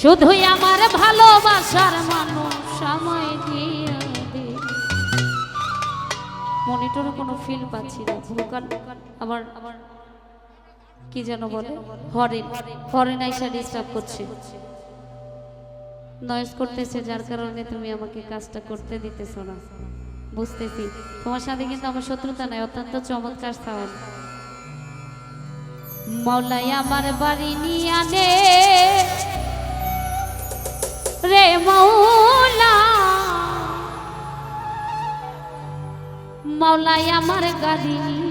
শুধুই আমার ভালোবাসার মানুষ সময় মনিটরে কোনো ফিল পাচ্ছি না আবার আবার কি যেন বলে? হরেন হরেন আইসা ডিস্টার্ব করছে। নয়েজ করতেছে, যার কারণে তুমি আমাকে কাজটা করতে দিতেছো না। বুঝতেছি। তোমার সাথে কিন্তু আমার শত্রুতা নাই, অত্যন্ত চমৎকার সাউন্ড মৌলাই আমার বাড়ি নিয়ে আনে। রে মৌলা। মৌলাই আমার গাড়ি নিয়ে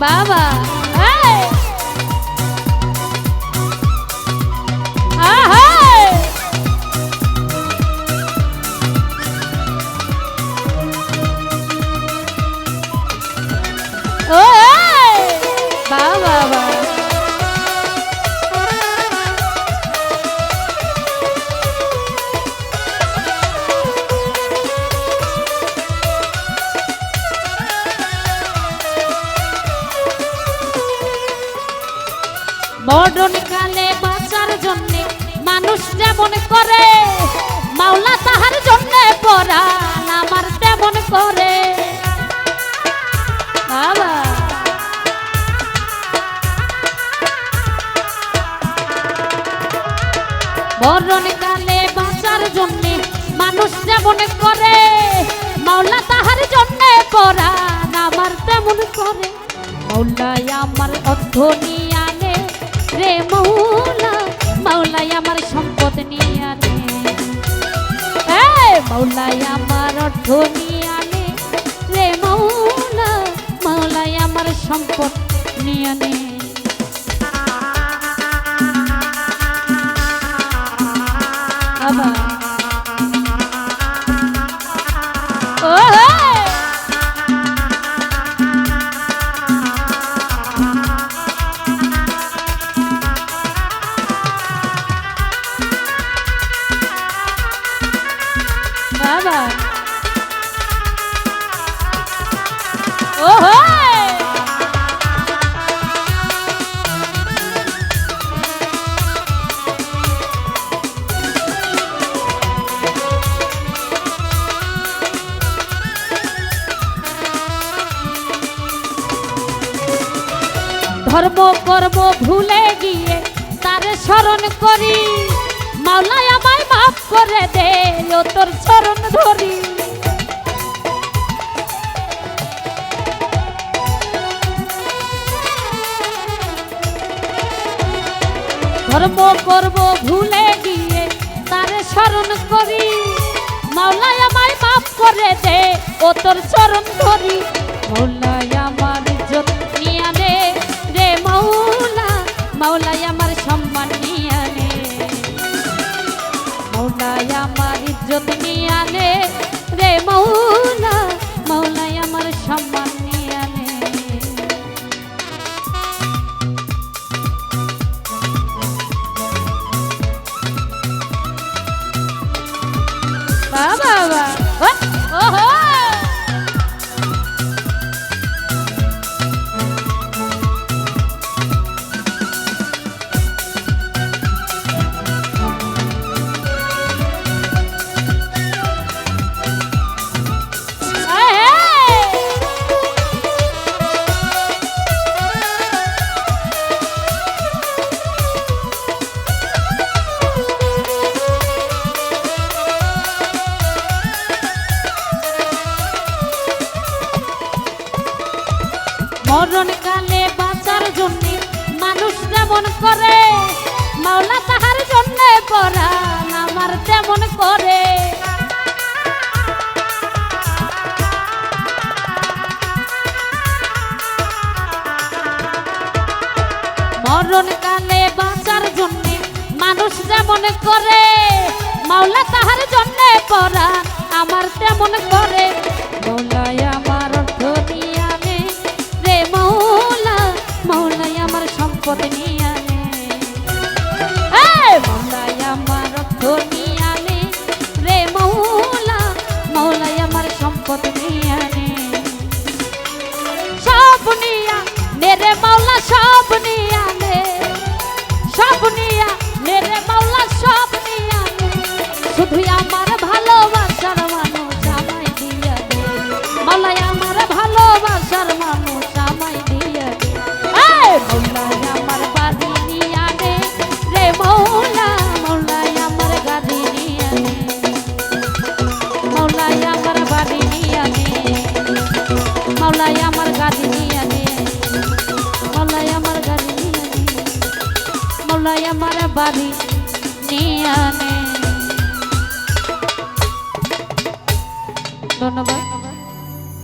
বাবা এই! মরণ কালে বাঁচার জন্য মানুষ যেমন করে, মাওলা তাহার জন্য পরাণ আমার তেমন করে। বাবা। মরণ কালে বাঁচার জন্য মানুষ যেমন করে, মাওলা তাহার জন্য পরাণ আমার তেমন করে। মৌলাই আমার অর্থ নিয়ে আনে রে মৌলা, মৌলাই আমার সম্পদ নিয়ে আনে। মৌলাই আমার অর্থ নিয়ে আনে। রে মৌলা মাওলাই আমার সম্পদ নিয়ে আনে। আবার ধর্ম কর্ম ভুলে গিয়ে তার স্মরণ করি। মাওলাই আমায় মাফ করে দে, ও তোর চরণ ধরি। ধর্ম করব ভুলে গিয়ে, তার স্মরণ করি। মাওলাই আমায় মাফ করে দে, ও তোর চরণ ধরি। মাওলাই আমার নিয়ে নে রে মাওলা মাওলাই আমার সম্মান নিয়ে নে মাওলাই আমার ইজ্জত নিয়ে নে রে মাওলা মাওলাই আমার সম্মান যেমন করে? মাওলা তাহার জন্যে পরাণ আমার তেমন করে। মরণ কালে বাঁচার জন্যে মানুষ যেমন করে, মাওলা তাহার জন্যে পরাণ আমার তেমন করে। বাংলায় আমার বাড়ি নিয়ে ধন্যবাদ।